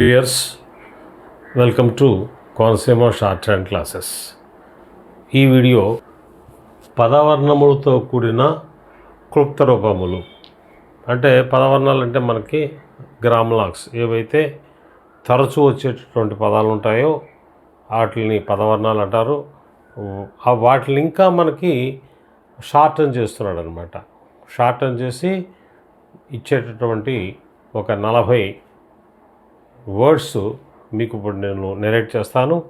Years welcome to Konaseema shorthand classes ఈ video పదవర్ణములతో కూడిన క్లుప్త రూపములు. అంటే పదవర్ణాలు అంటే మనకి గ్రామలాక్స్ ఏవైతే తరచూ వచ్చేటటువంటి పదాలు ఉంటాయో వాటిని పదవర్ణాలు అంటారు. వాటిని ఇంకా మనకి షార్టన్ చేస్తున్నాడు అనమాట షార్టన్ చేసి ఇచ్చేటటువంటి ఒక నలభై వర్డ్స్ మీకు ఇప్పుడు నేను నెరేట్ చేస్తాను.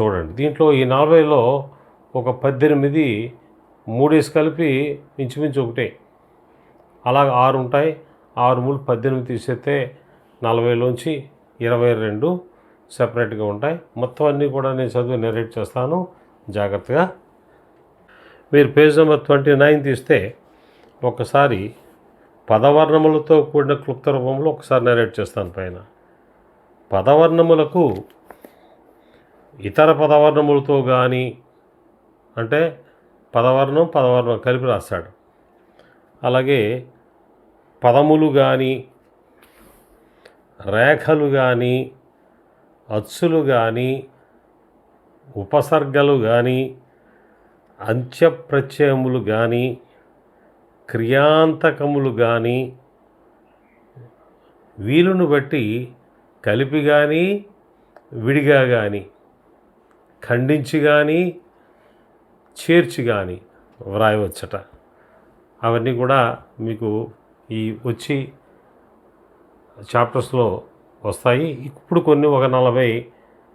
చూడండి. దీంట్లో ఈ నలభైలో ఒక పద్దెనిమిది మూడేసి కలిపి ఇంచుమించు ఒకటే. అలా ఆరు ఉంటాయి. ఆరు మూడు పద్దెనిమిది తీసేస్తే నలభైలోంచి ఇరవై రెండు సపరేట్గా ఉంటాయి. మొత్తం అన్నీ కూడా నేను చదివి నెరేట్ చేస్తాను. జాగ్రత్తగా. మీరు పేజ్ నెంబర్ ట్వంటీ నైన్ తీస్తే ఒకసారి పదవర్ణములతో కూడిన క్లుప్త రూపంలో ఒకసారి నెరేట్ చేస్తాను పైన. పదవర్ణములకు ఇతర పదవర్ణములతో కానీ అంటే పదవర్ణం పదవర్ణం కలిపి రాస్తాడు. అలాగే పదములు కానీ రేఖలు కానీ అచ్చులు కానీ ఉపసర్గలు కానీ అంత్యప్రత్యయములు కానీ క్రియాంతకములు కానీ వీలును బట్టి కలిపి కానీ విడిగా కానీ ఖండించి కానీ చేర్చి కానీ వ్రాయవచ్చట. అవన్నీ కూడా మీకు ఈ వచ్చి చాప్టర్స్లో వస్తాయి. ఇప్పుడు కొన్ని ఒక నలభై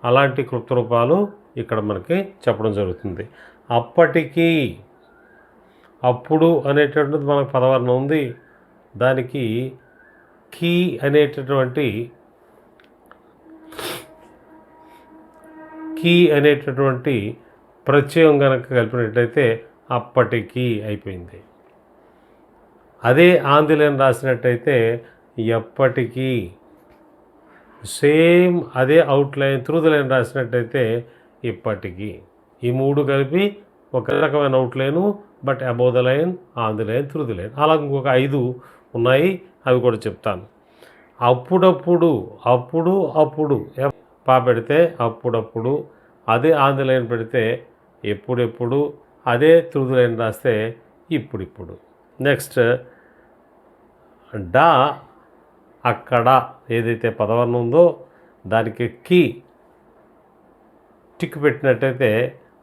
అలాంటి కృప్తరూపాలు రూపాలు ఇక్కడ మనకి చెప్పడం జరుగుతుంది. అప్పటికీ అప్పుడు అనేటటువంటిది మనకు పదవర్ణం ఉంది. దానికి కీ అనేటటువంటి కీ అనేటటువంటి ప్రత్యయం కనుక కలిపినట్టయితే అప్పటికి అయిపోయింది. అదే ఆంధ్రలేని రాసినట్టయితే ఎప్పటికీ సేమ్ అదే అవుట్లైన్ త్రూ ద లైన్ రాసినట్టయితే ఇప్పటికీ. ఈ మూడు కలిపి ఒక రకమైన outline but above the line on the line through the line అలా ఇంకొక ఐదు ఉన్నాయి అవి కూడా చెప్తాను. అప్పుడప్పుడు అప్పుడు అప్పుడు పా పెడితే అప్పుడప్పుడు అదే ఆంధ్రలైన్ పెడితే ఎప్పుడెప్పుడు అదే త్రూ లైన్ రాస్తే ఇప్పుడిప్పుడు. నెక్స్ట్ డా అక్కడ ఏదైతే పదవర్ణం ఉందో దానికి కీ టిక్ పెట్టినట్టయితే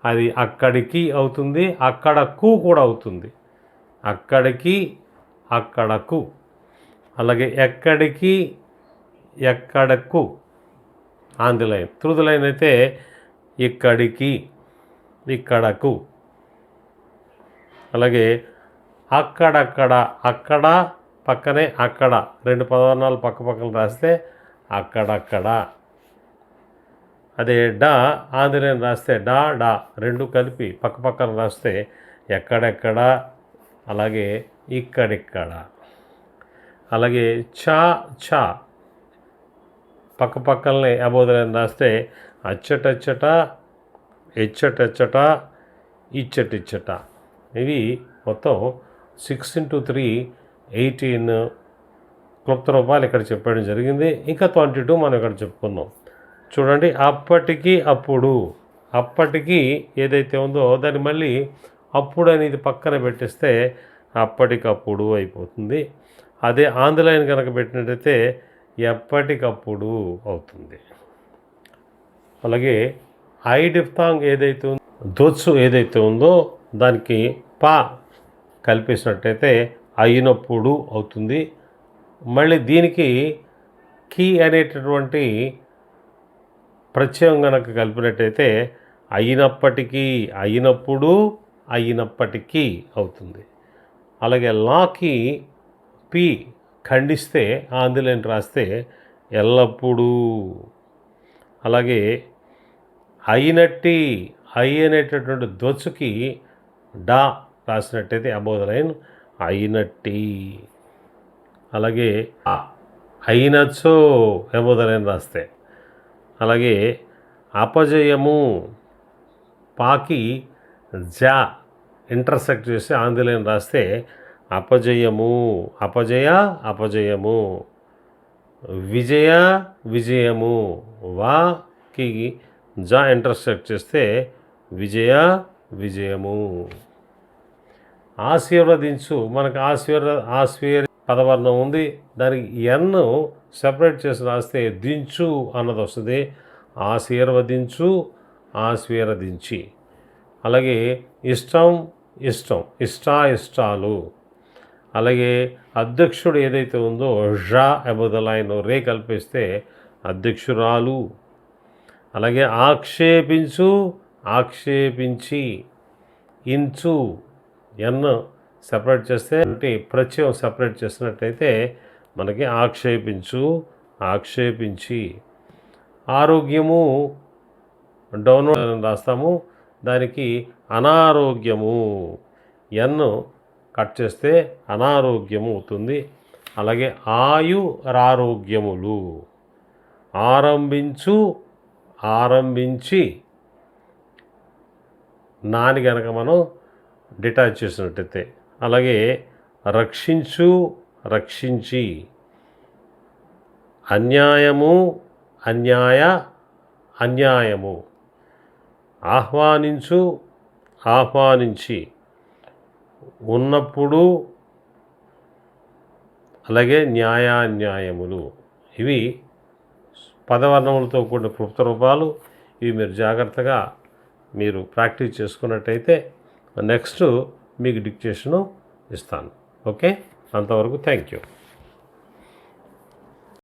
అది అక్కడికి అవుతుంది అక్కడకు కూడా అవుతుంది. అక్కడికి అక్కడకు అలాగే ఎక్కడికి ఎక్కడకు on the line through the line అయితే ఇక్కడికి ఇక్కడకు. అలాగే అక్కడక్కడ అక్కడ పక్కనే అక్కడ. రెండు పదవర్ణాలు పక్క పక్కన రాస్తే అక్కడక్కడ. అదే డా ఆంధ్రని రాస్తే డా డా. రెండు కలిపి పక్క పక్కన రాస్తే ఎక్కడెక్కడ అలాగే ఇక్కడిక్కడ. అలాగే చా చా. పక్క పక్కనే అబోధనని రాస్తే అచ్చటచ్చట ఎచ్చటచ్చట ఇచ్చటిచ్చట. ఇవి మొత్తం సిక్స్ ఇంటూ త్రీ ఎయిటీన్ క్లుప్త రూపాయలు ఇక్కడ చెప్పడం జరిగింది. ఇంకా ట్వంటీ టూ మనం ఇక్కడ చెప్పుకుందాం. చూడండి అప్పటికి అప్పుడు అప్పటికి ఏదైతే ఉందో దాన్ని మళ్ళీ అప్పుడు అనేది పక్కన పెట్టేస్తే అప్పటికప్పుడు అయిపోతుంది. అదే ఆంధ్రలైన్ కనుక పెట్టినట్టయితే ఎప్పటికప్పుడు అవుతుంది. అలాగే ఐ డిఫ్తాంగ్ ఏదైతే ఉందో దొత్సు ఏదైతే ఉందో దానికి పా కల్పించినట్టయితే అయినప్పుడు అవుతుంది. మళ్ళీ దీనికి కీ అనేటటువంటి ప్రత్యయం కనుక కలిపినట్టయితే అయినప్పటికీ అయినప్పుడు అయినప్పటికీ అవుతుంది. అలాగే లాకి పి ఖండిస్తే ఆంధ్రలేని రాస్తే ఎల్లప్పుడూ. అలాగే అయినట్టి ఐ అనేటటువంటి ధ్వచ్చుకి డా రాసినట్టయితే అబోధ లైన్ అయినట్టి. అలాగే అయినచ్చో అబోధ లైన్ రాస్తే. అలాగే అపజయము పాకి జా ఇంటర్సెక్ట్ చేసి ఆంధ్రలైన్ రాస్తే అపజయము అపజయ అపజయము. విజయ విజయము. వాకి జా ఇంటర్సెక్ట్ చేస్తే విజయ విజయము. ఆశీర్వదించు. మనకు ఆశీర్వ ఆశీర్ పదవర్ణం ఉంది. దానికి ఎన్ సెపరేట్ చేసి రాస్తే దించు అన్నది వస్తుంది. ఆశీర్వదించు ఆశీర్వదించి. అలాగే ఇష్టం ఇష్టం ఇష్టా ఇష్టాలు అలాగే అధ్యక్షుడు ఏదైతే ఉందో ఝా అబుదలైన రే కల్పిస్తే అధ్యక్షురాలు. అలాగే ఆక్షేపించు ఆక్షేపించి ఇంచు ఎన్ సపరేట్ చేస్తే అంటే ప్రత్యయం సెపరేట్ చేసినట్టయితే మనకి ఆక్షేపించు ఆక్షేపించి. ఆరోగ్యము డౌన్ రాస్తాము దానికి అనారోగ్యము. ఎన్ కట్ చేస్తే అనారోగ్యము అవుతుంది. అలాగే ఆయు రారోగ్యములు ఆరంభించు ఆరంభించి నాని గనక మనం డిటాచ్ చేసినట్టయితే అలాగే రక్షించు రక్షించి. అన్యాయము అన్యాయ అన్యాయము. ఆహ్వానించు ఆహ్వానించి. ఉన్నప్పుడు అలాగే న్యాయాన్యాయములు. ఇవి పదవర్ణములతో కూడిన క్లుప్త రూపాలు. ఇవి మీరు జాగ్రత్తగా మీరు ప్రాక్టీస్ చేసుకున్నట్టయితే నెక్స్ట్ మీకు డిక్టేషను ఇస్తాను. ఓకే? అంతవరకు థ్యాంక్ యూ.